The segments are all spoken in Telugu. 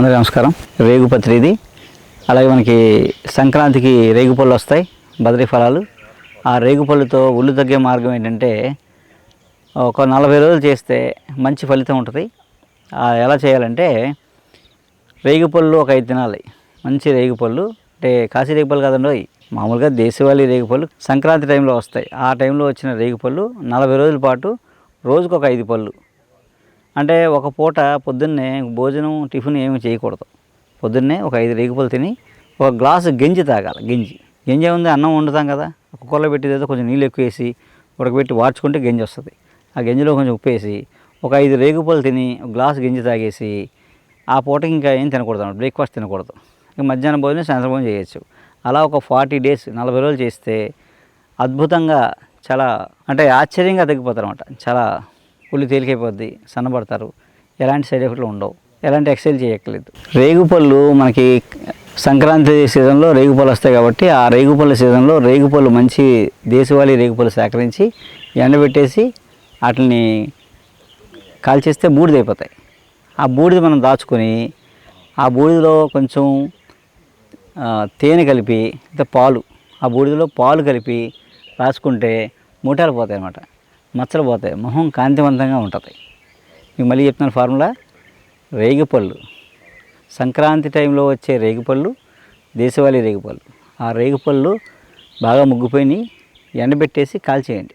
అందరికీ నమస్కారం. రేగుపత్రి ఇది అలాగే మనకి సంక్రాంతికి రేగుపళ్ళు వస్తాయి బదరీ ఫలాలు. ఆ రేగుపళ్ళుతో ఉళ్ళు తగ్గే మార్గం ఏంటంటే ఒక నలభై రోజులు చేస్తే మంచి ఫలితం ఉంటుంది. ఎలా చేయాలంటే రేగుపళ్ళు ఒక ఐదు తినాలి. మంచి రేగుపళ్ళు అంటే కాశీ రేగుపళ్ళు కాదండి మామూలుగా దేశవాళీ రేగుపళ్ళు సంక్రాంతి టైంలో వస్తాయి. ఆ టైంలో వచ్చిన రేగుపళ్ళు నలభై రోజుల పాటు రోజుకు ఒక ఐదు పళ్ళు. అంటే ఒక పూట పొద్దున్నే భోజనం టిఫిన్ ఏమి చేయకూడదు. పొద్దున్నే ఒక ఐదు రేగుపలు తిని ఒక గ్లాసు గంజి తాగాలి గంజి. గంజి ఉంది అన్నం వండుతాం కదా. కుక్కర్లో పెట్టేది కొంచెం నీళ్ళు ఎక్కువ వేసి ఉడకబెట్టి వార్చుకుంటే గంజి వస్తుంది. ఆ గంజిలో కొంచెం ఉప్పు వేసి ఒక ఐదు రేగుపలు తిని ఒక గ్లాసు గంజి తాగేసి ఆ పూటకి ఇంకా ఏం తినకూడదు అన్నమాట. బ్రేక్ఫాస్ట్ తినకూడదు. ఇంకా మధ్యాహ్నం భోజనం సాయంత్రం భోజనం చేయొచ్చు. అలా ఒక ఫార్టీ డేస్ నలభై రోజులు చేస్తే అద్భుతంగా చాలా అంటే ఆశ్చర్యంగా తగ్గిపోతారు అనమాట చాలా ఒళ్ళు తేలికైపోద్ది సన్నబడతారు. ఎలాంటి సైడ్ ఎఫెక్ట్లు ఉండవు. ఎలాంటి ఎక్సైజ్ చేయక్కర్లేదు. రేగుపళ్ళు మనకి సంక్రాంతి సీజన్లో రేగుపళ్ళు వస్తాయి కాబట్టి ఆ రేగుపళ్ళ సీజన్లో రేగుపళ్ళు మంచి దేశవాళీ రేగుపళ్ళు సేకరించి ఎండబెట్టేసి వాటిని కాల్చేస్తే బూడిద అయిపోతాయి. ఆ బూడిద మనం దాచుకొని ఆ బూడిదలో కొంచెం తేనె కలిపి ఇంకా పాలు ఆ బూడిదలో పాలు కలిపి రాసుకుంటే మూటాలు పోతాయి అన్నమాట మచ్చలు పోతాయి మొహం కాంతివంతంగా ఉంటుంది. మీకు మళ్ళీ చెప్తున్న ఫార్ములా. రేగిపళ్ళు. సంక్రాంతి టైంలో వచ్చే రేగిపళ్ళు దేశవాళీ రేగిపళ్ళు. ఆ రేగిపళ్ళు బాగా ముగ్గిపోయి ఎండబెట్టేసి కాల్చేయండి.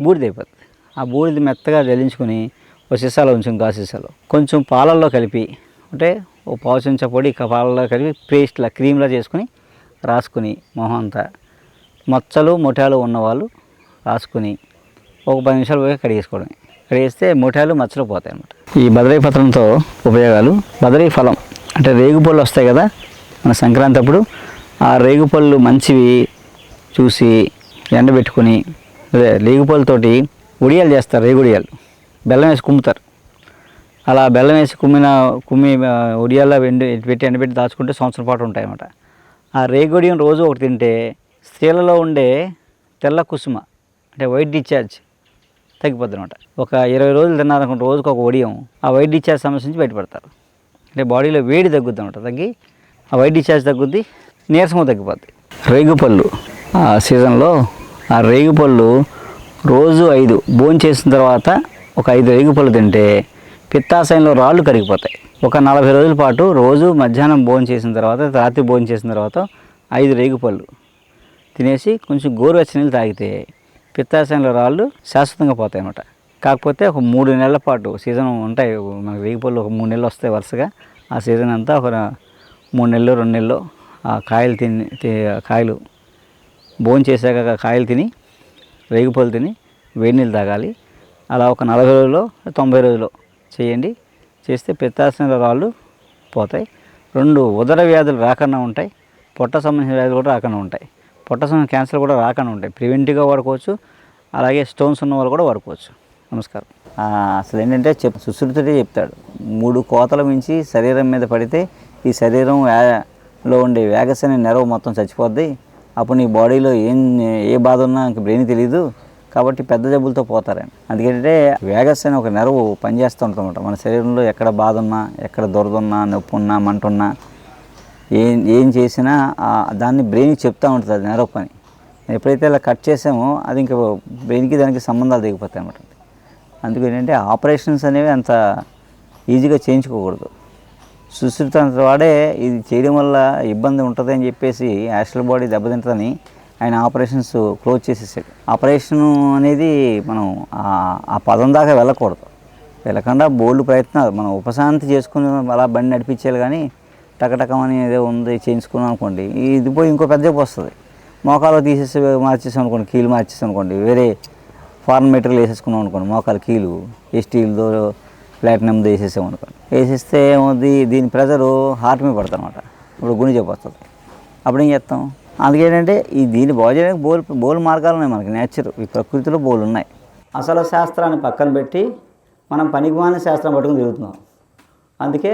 బూడిద అయిపోతుంది ఆ బూడిద మెత్తగా జల్లించుకొని ఒక సీసాలో ఉంచుకుని గా సీసాలో. కొంచెం పాలల్లో కలిపి అంటే ఓ పావు చెంచా పొడి పాలల్లో కలిపి పేస్ట్లా క్రీమ్లా చేసుకుని రాసుకుని మొహం అంతా. మచ్చలు మొటాలు ఉన్నవాళ్ళు రాసుకుని ఒక పది నిమిషాలు పోయి కడిగేసుకోవడమే కడిగేస్తే మొటాలు మచ్చలు పోతాయి అన్నమాట. ఈ బదరీ పత్రంతో ఉపయోగాలు బదరీ ఫలం అంటే రేగుపళ్ళు వస్తాయి కదా మన సంక్రాంతి అప్పుడు ఆ రేగుపళ్ళు మంచివి చూసి ఎండబెట్టుకొని అదే రేగుపళ్ళతోటి ఉడియాలు చేస్తారు రేగుడియాలు బెల్లం వేసి కుమ్ముతారు. అలా బెల్లం వేసి కుమ్మిన కుమ్మి ఉడియాల్లో ఎండి పెట్టి ఎండబెట్టి దాచుకుంటే సంవత్సరం పాటు ఉంటాయన్నమాట ఆ రేగుడియం రోజు ఒకటి తింటే స్త్రీలలో ఉండే తెల్ల కుసుమ అంటే వైట్ డిశ్చార్జ్ తగ్గిపోద్ది అనమాట ఒక ఇరవై రోజులు తిన్నారనుకుంటే రోజుకు ఒక ఒడియం. ఆ వైట్ డిశ్చార్జ్ సమస్య నుంచి బయటపడతారు. అంటే బాడీలో వేడి తగ్గుద్ది అనమాట తగ్గి ఆ వైట్ డిశ్చార్జ్ తగ్గుద్ది నీరసము తగ్గిపోద్ది. రేగుపళ్ళు. ఆ సీజన్లో ఆ రేగుపళ్ళు రోజు ఐదు భోజనం చేసిన తర్వాత ఒక ఐదు రేగుపళ్ళు తింటే పిత్తాశయంలో రాళ్ళు కరిగిపోతాయి. ఒక నలభై రోజుల పాటు రోజు మధ్యాహ్నం భోజనం చేసిన తర్వాత రాత్రి భోజనం చేసిన తర్వాత ఐదు రేగుపళ్ళు తినేసి కొంచెం గోరువెచ్చని నీళ్ళు తాగితే పిత్తాశయంలో రాళ్ళు శాశ్వతంగా పోతాయి అన్నమాట కాకపోతే ఒక మూడు నెలల పాటు సీజన్ ఉంటాయి. మనకి రేగిపళ్ళు ఒక మూడు నెలలు వస్తాయి వరుసగా. ఆ సీజన్ అంతా ఒక మూడు నెలలు రెండు నెలలు ఆ కాయలు తిని తి- కాయలు బోన్ చేశాక కాయలు తిని రేగిపళ్ళు తిని వేడి నీళ్ళు తాగాలి. అలా ఒక నలభై రోజుల్లో తొంభై రోజుల్లో చేయండి. చేస్తే పిత్తాశయంలో రాళ్ళు పోతాయి. రెండు ఉదర వ్యాధులు రాకుండా ఉంటాయి. పొట్ట సంబంధించిన వ్యాధులు కూడా రాకుండా ఉంటాయి. పొట్ట క్యాన్సర్ కూడా రాకుండా ఉంటాయి. ప్రివెంటివ్గా వాడుకోవచ్చు. అలాగే స్టోన్స్ ఉన్న వాళ్ళు కూడా వాడుకోవచ్చు. నమస్కారం. అసలు ఏంటంటే చెప్ సుశ్రుతుడే చెప్తాడు. మూడు కోతల మించి శరీరం మీద పడితే ఈ శరీరం లో ఉండే వేగస్ అనే నెరవు మొత్తం చచ్చిపోద్ది. అప్పుడు నీ బాడీలో ఏం ఏ బాధ ఉన్నా ఇంక బ్రెయిన్ తెలియదు కాబట్టి పెద్ద జబ్బులతో పోతారని. అందుకంటే వేగస్ అనే ఒక నెరవు పనిచేస్తూ ఉంటుందన్నమాట. మన శరీరంలో ఎక్కడ బాధ ఉన్నా ఎక్కడ దురద ఉన్నా నొప్పి ఉన్నా మంట ఉన్నా ఏం ఏం చేసినా దాన్ని బ్రెయిన్కి చెప్తూ ఉంటుంది అది నెరవు పని. ఎప్పుడైతే ఇలా కట్ చేసామో అది ఇంకా బ్రెయిన్కి దానికి సంబంధాలు దిగిపోతాయి అన్నమాట. అందుకు ఏంటంటే ఆపరేషన్స్ అనేవి అంత ఈజీగా చేయించుకోకూడదు. సుశ్రుతంత వాడే ఇది చేయడం వల్ల ఇబ్బంది ఉంటుంది అని చెప్పేసి యాస్ట్రల్ బాడీ దెబ్బతింటుందని ఆయన ఆపరేషన్స్ క్లోజ్ చేసేసాడు. ఆపరేషన్ అనేది మనం ఆ- ఆ పదం దాకా వెళ్ళకూడదు. వెళ్ళకుండా బోల్డ్ ప్రయత్నాలు మనం ఉపశాంతి చేసుకుని అలా బండి నడిపించాలి కానీ టకటకమని ఏదో ఉంది చేయించుకున్నాం అనుకోండి ఇది పోయి ఇంకో పెద్ద జబ్బు వస్తుంది. మోకాలు తీసేసి మార్చేసాం అనుకోండి కీలు మార్చేసాం అనుకోండి వేరే ఫారెన్ మెటీరియల్ వేసేసుకున్నాం అనుకోండి మోకాలు కీలు ఈ స్టీల్తో ప్లాటినంతో వేసేసాం అనుకోండి. వేసేస్తే ఏమవుద్ది దీని ప్రెజరు హార్ట్ మీద పడుతుంది అనమాట ఇప్పుడు గుండె జబ్బు వస్తుంది. అప్పుడు ఏం చేస్తాం? అందుకేంటంటే ఈ దీన్ని బాగు చేయడానికి బోల్ బోల్ మార్గాలు ఉన్నాయి మనకి నేచర్ ఈ ప్రకృతిలో బోలు ఉన్నాయి. అసలు శాస్త్రాన్ని పక్కన పెట్టి మనం పనికిమాలిన శాస్త్రం పట్టుకుని తిరుగుతున్నాం. అందుకే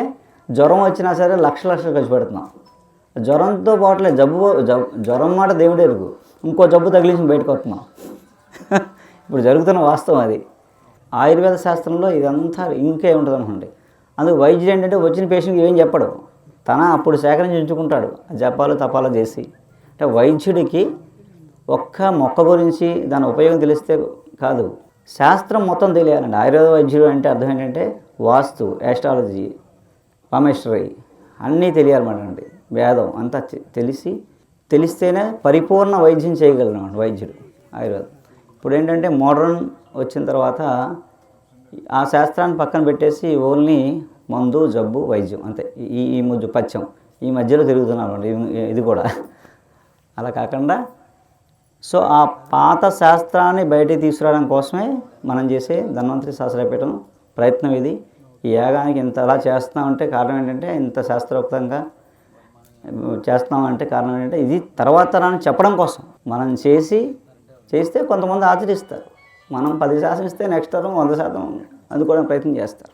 జ్వరం వచ్చినా సరే లక్ష లక్షలు ఖర్చు పెడుతున్నాం. జ్వరంతో పాటులే జబ్బు జ్వరం మాట దేవుడు ఎరుగు ఇంకో జబ్బు తగిలించి బయటకు వస్తున్నాం. ఇప్పుడు జరుగుతున్న వాస్తవం అది. ఆయుర్వేద శాస్త్రంలో ఇదంతా ఇంకే ఉంటుంది అనుకోండి. అందుకు వైద్యుడు ఏంటంటే వచ్చిన పేషెంట్కి ఏం చెప్పడు. తన అప్పుడు సేకరించి ఉంచుకుంటాడు జపాలు తపాలు చేసి. అంటే వైద్యుడికి ఒక్క మొక్క గురించి దాని ఉపయోగం తెలిస్తే కాదు. శాస్త్రం మొత్తం తెలియాలండి. ఆయుర్వేద వైద్యుడు అంటే అర్థం ఏంటంటే వాస్తు యాస్ట్రాలజీ పామెస్ట్రీ అన్నీ తెలియాలన్నమాట. అండి వేదం అంతా తెలిసి తెలిస్తేనే పరిపూర్ణ వైద్యం చేయగలనమాట వైద్యుడు ఆయుర్వేదం. ఇప్పుడు ఏంటంటే మోడర్న్ వచ్చిన తర్వాత ఆ శాస్త్రాన్ని పక్కన పెట్టేసి ఓన్లీ మందు జబ్బు వైద్యం అంతే. ఈ ఈ ముద్దు పచ్చం ఈ మధ్యలో తిరుగుతున్నాం ఇది- ఇది కూడా. అలా కాకుండా సో ఆ పాత శాస్త్రాన్ని బయటికి తీసుకురావడం కోసమే మనం చేసే ధన్వంతరి శాస్త్రపీఠం ప్రయత్నం ఇది. ఈ యాగానికి ఇంత అలా చేస్తున్నామంటే కారణం ఏంటంటే ఇంత శాస్త్రోక్తంగా చేస్తున్నామంటే కారణం ఏంటంటే ఇది తర్వాత తరాన్ని చెప్పడం కోసం. మనం చేసి చేస్తే కొంతమంది ఆచరిస్తారు. మనం పది శాతం ఇస్తే నెక్స్ట్ తరం వంద శాతం అందుకోవడానికి ప్రయత్నం చేస్తారు.